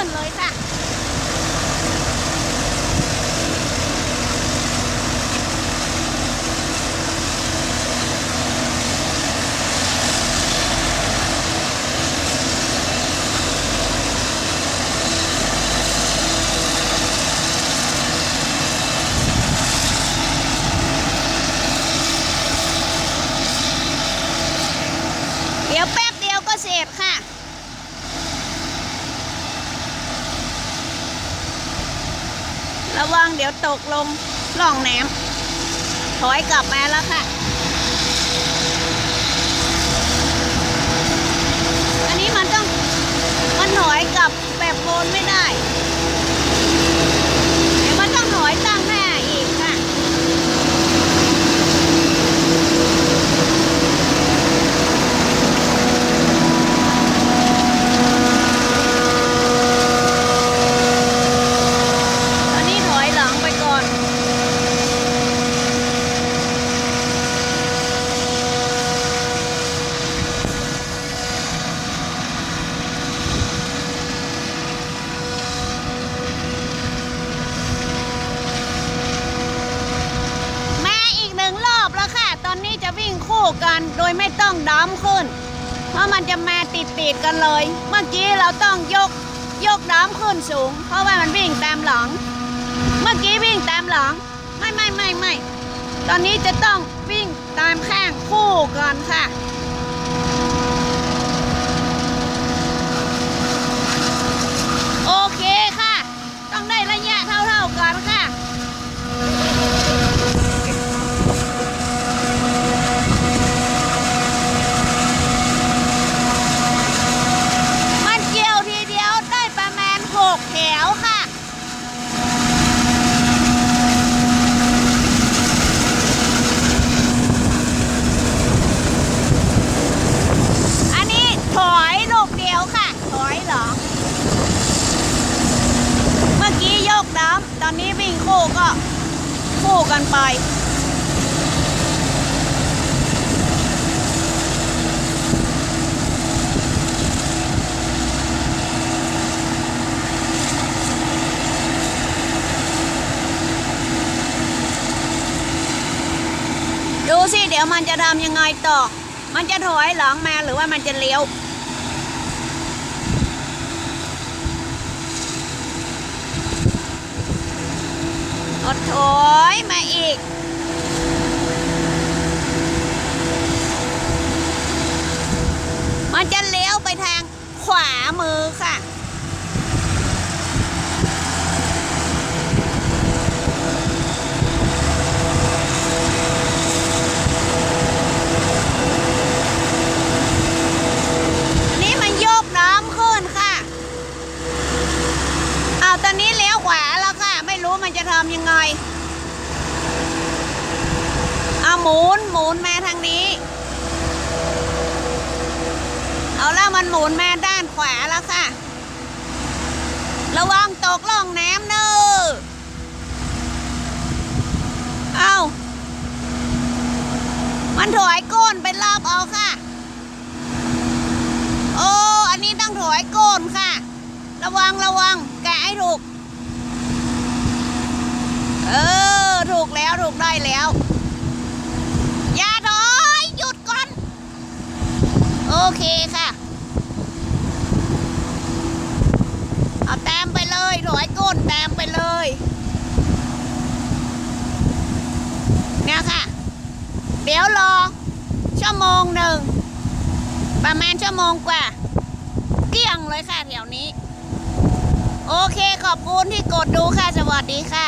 คนเลยค่ะ เดี๋ยวแป๊บเดียวก็เสร็จค่ะ ระวังเดี๋ยวตกลงล่องน้ำถอยกลับมาแล้วค่ะ อันนี้มันต้องมันถอยกลับแบบโคนไม่ได้เดี๋ยวมันต้องถอยตั้งหน้าอีกค่ะ ตอนนี้ถอยหลังไปก่อน มาอีกหนึ่งรอบแล้วค่ะ ตอนนี้จะวิ่ง คู่กันโดยไม่ต้องดัมขึ้น เพราะมันจะมาติดติดกันเลย เมื่อกี้เราต้องยกยกดัมขึ้นสูง เพราะว่ามันวิ่งตามหลัง เมื่อกี้วิ่งตามหลัง ไม่ไม่ไม่ไม่ตอนนี้จะต้องวิ่งตามข้างคู่กันค่ะ โอเคค่ะ ต้องได้ระยะเท่าๆกันค่ะ มันเกี่ยวทีเดียวได้ประมาณหกแถวค่ะ อันนี้ถอยลูกเดียวค่ะ ถอยเหรอ เมื่อกี้ โยกน้ำตอนนี้วิ่งคู่ก็คู่กันไป ดูสิ เดี๋ยวมันจะทำยังไงต่อ มันจะถอยหลังมาหรือว่ามันจะเลี้ยวอดถอยมาอีก มันจะเลี้ยวไปทางขวามือค่ะ อันนี้มันโยกน้ำขึ้นค่ะ เอาวตอนนี้เลี้ยวขวาแล้วค่ะ ไม่รู้มันจะทำยังไงเอาหมุนหมุนมาทางนี้ เอาแล้วมันหมุนมาด้านขวาแล้วค่ะ ระวังตกล่องน้ำเนอเอามันถอยก้นไปรอบเอาค่ะ โอ้ อันนี้ต้องถอยก้นค่ะ ระวังระวัง แกะให้ถูก เออ ถูกแล้วถูกได้แล้ว อย่าถอยหยุดก่อน โอเคค่ะ เอาแตามไปเลยถอยก้นแตามไปเลย เนี่ยค่ะ เดี๋ยวรอ ชั่วโมงหนึ่ง ประมาณชั่วโมงกว่า เกลี้ยงเลยค่ะแถวนี้ โอเคขอบคุณที่กดดูค่ะ สวัสดีค่ะ